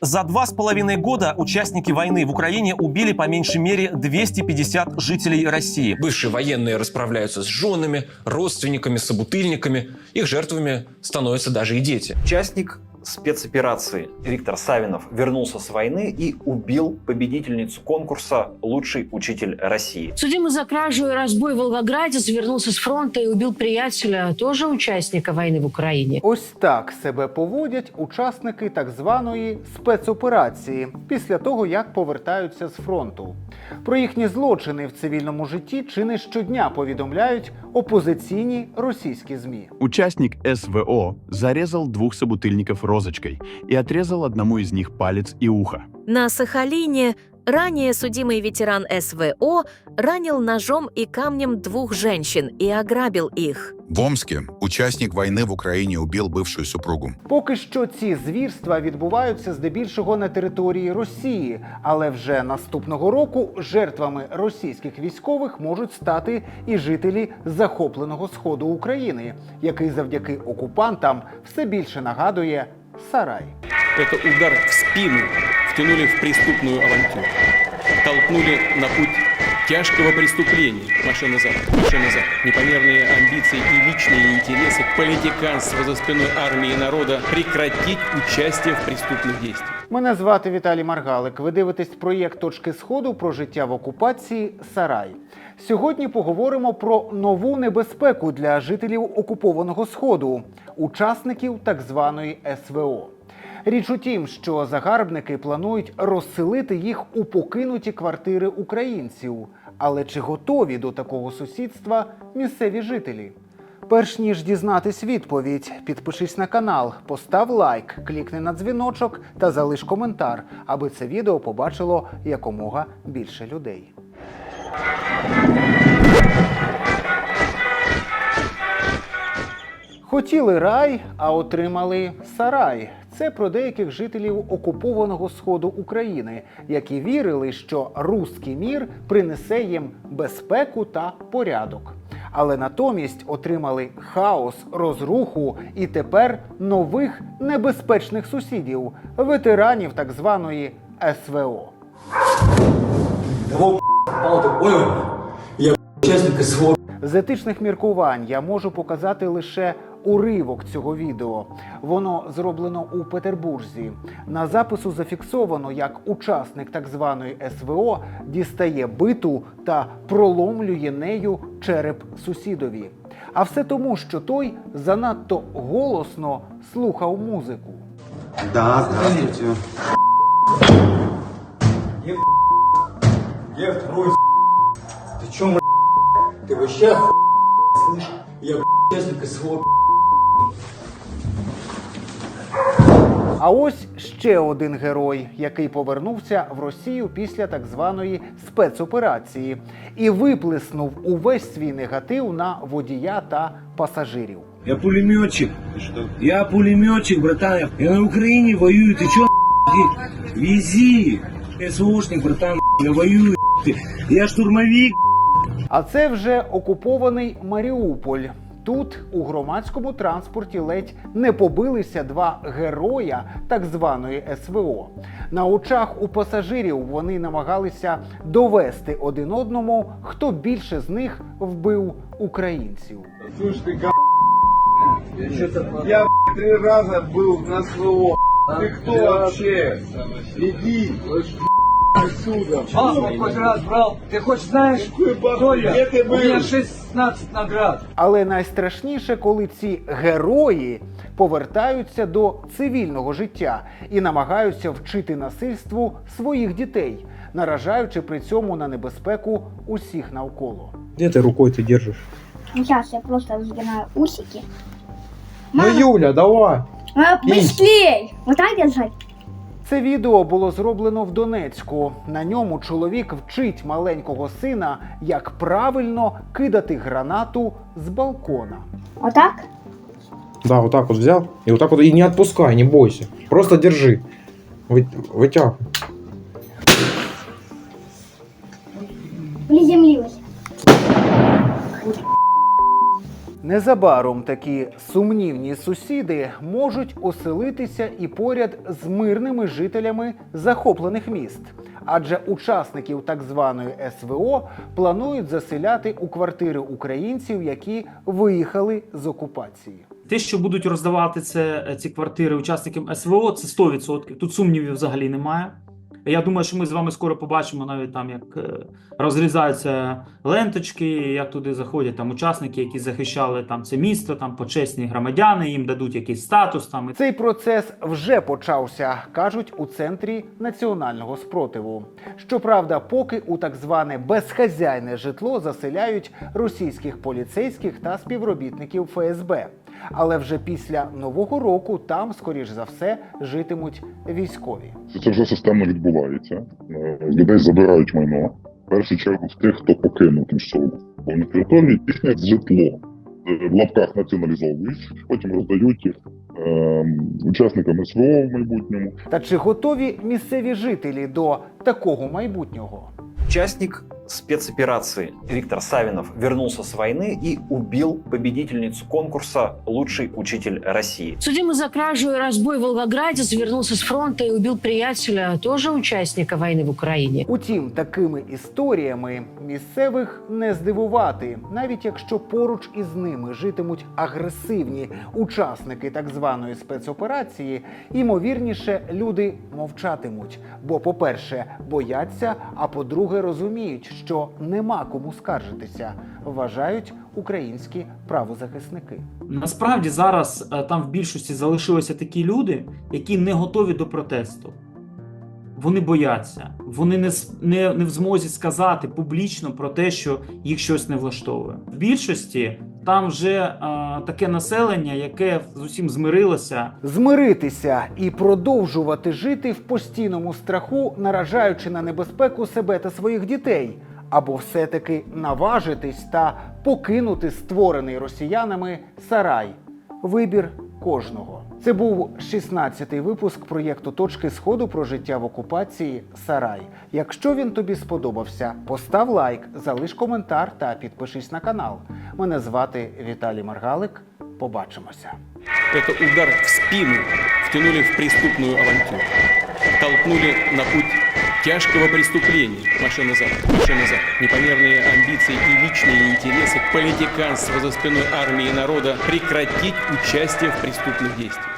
За два с половиной года участники войны в Украине убили по меньшей мере 250 жителей России. Бывшие военные расправляются с женами, родственниками, собутыльниками. Их жертвами становятся даже и дети. Участник спецоперации Виктор Савинов вернулся с войны и убил победительницу конкурса «Лучший учитель России». Судимый за кражу и разбой волгоградец вернулся с фронта и убил приятеля, тоже участника войны в Украине. Ось так себе поводять учасники так званої спецоперації після того, як повертаються з фронту. Про їхні злочини в цивільному житті чи не щодня повідомляють опозиційні російські змі. Участник СВО зарезал двух собутыльников розочкой и отрезал одному из них палец и ухо. На Сахалине ранее судимый ветеран СВО ранил ножом и камнем двух женщин и ограбил их. В Омске участник войны в Украине убил бывшую супругу. Поки що ці звірства відбуваються здебільшого на території Росії, але вже наступного року жертвами російських військових можуть стати і жителі захопленого сходу України, який завдяки окупантам все більше нагадує сарай. Это удар в спину втянули в преступную авантюру. Толкнули на путь тяжкого преступления. Маша назад, Маша назад. Непомерные амбиции и личные интересы, политиканство за спиной армии и народа прекратить участие в преступных действиях. Мене звати Віталій Маргалик. Ви дивитесь проєкт Точки Сходу про життя в окупації Сарай. Сьогодні поговоримо про нову небезпеку для жителів окупованого сходу, учасників так званої СВО. Річ у тім, що загарбники планують розселити їх у покинуті квартири українців. Але чи готові до такого сусідства місцеві жителі? Перш ніж дізнатись відповідь, підпишись на канал, постав лайк, клікни на дзвіночок та залиш коментар, аби це відео побачило якомога більше людей. Хотіли рай, а отримали сарай. Це про деяких жителів окупованого сходу України, які вірили, що руський мір принесе їм безпеку та порядок. Але натомість отримали хаос, розруху і тепер нових небезпечних сусідів, ветеранів так званої СВО. З етичних міркувань я можу показати лише уривок цього відео. Воно зроблено у Петербурзі. На запису зафіксовано, як учасник так званої СВО дістає биту та проломлює нею череп сусідові. А все тому, що той занадто голосно слухав музику. Да, здравствуйте. Я второй, Ты чё, м***? Ты вообще оху... слышь? Я участник СВО, А ось ще один герой, який повернувся в Росію після так званої спецоперації і виплеснув увесь свій негатив на водія та пасажирів. Я пулеметчик. Я пулеметчик, братан. Я на Украине воюю. Ты чё, ты? Вези. Я СВОшник, братан. Я воюю. ты. Я штурмовик. А це вже окупований Маріуполь. Тут у громадському транспорті ледь не побилися два героя так званої СВО. На очах у пасажирів вони намагалися довести один одному, хто більше з них вбив українців. Слушай, ты га... Я три раза был на СВО. Ты кто вообще? Иди. Отсюда. Паспорт хоть раз брал. Ты хоть знаешь, кто я? Где ты У меня был? 16 наград. Але найстрашніше, коли ці герої повертаються до цивільного життя і намагаються вчити насильству своїх дітей, наражаючи при цьому на небезпеку усіх навколо. Где ты рукой ты держишь? Сейчас я просто разгинаю усики. Ну, Мама, Юля, давай. а, быстрей! Вот так держать? Це відео було зроблено в Донецьку. На ньому чоловік вчить маленького сина, як правильно кидати гранату з балкона. Отак? Да, вот так вот взял. И вот так вот и не отпускай, не бойся. Просто держи. Вы, вытягивай. Незабаром такі сумнівні сусіди можуть оселитися і поряд з мирними жителями захоплених міст. Адже учасників так званої СВО планують заселяти у квартири українців, які виїхали з окупації. Те, що будуть роздавати це, ці квартири учасникам СВО, це 100%. Тут сумнівів взагалі немає. Я думаю, що ми з вами скоро побачимо навіть там, як е, розрізаються ленточки, як туди заходять там учасники, які захищали там це місто, там почесні громадяни, їм дадуть якийсь статус. Там Цей процес вже почався, кажуть у центрі національного спротиву. Щоправда, поки у так зване безхазяйне житло заселяють російських поліцейських та співробітників ФСБ. Але вже після нового року там, скоріш за все, житимуть військові. Це вже системно відбувається. Е, З людей забирають майно. В першу чергу в тих, хто покинув тимчасово окуповані території, їхнє житло е, в лапках націоналізовують, потім роздають їх е, учасникам СВО в майбутньому. Та чи готові місцеві жителі до такого майбутнього? Участник спецоперации Виктор Савинов вернулся с войны и убил победительницу конкурса «Лучший учитель России». Судимый за кражу и разбой волгоградец вернулся с фронта и убил приятеля, тоже участника войны в Украине. Утім, такими історіями місцевих не здивувати, навіть якщо поруч із ними житимуть агресивні учасники так званої спецоперації, ймовірніше люди мовчатимуть. Бо, по-перше, бояться, а по-друге, розуміють, що нема кому скаржитися, вважають українські правозахисники. насправді зараз е, там в більшості залишилися такі люди, які не готові до протесту. Вони бояться, вони не, не, не в змозі сказати публічно про те, що їх щось не влаштовує. В більшості там вже е, таке населення, яке з усім змирилося, Змиритися і продовжувати жити в постійному страху, наражаючи на небезпеку себе та своїх дітей, або все-таки наважитись та покинути створений росіянами сарай. Вибір кожного. Це був 16-й випуск проєкту Точки Сходу про життя в окупації Сарай. Якщо він тобі сподобався, постав лайк, залиш коментар та підпишись на канал. Мене звати Віталій Маргалик. Побачимося. Это удар в спину втянули в преступную авантюру. Толкнули на путь тяжкого преступления. Машина назад, машина назад. Непомерные амбиции и личные интересы, политиканство за спиной армии и народа прекратить участие в преступных действиях.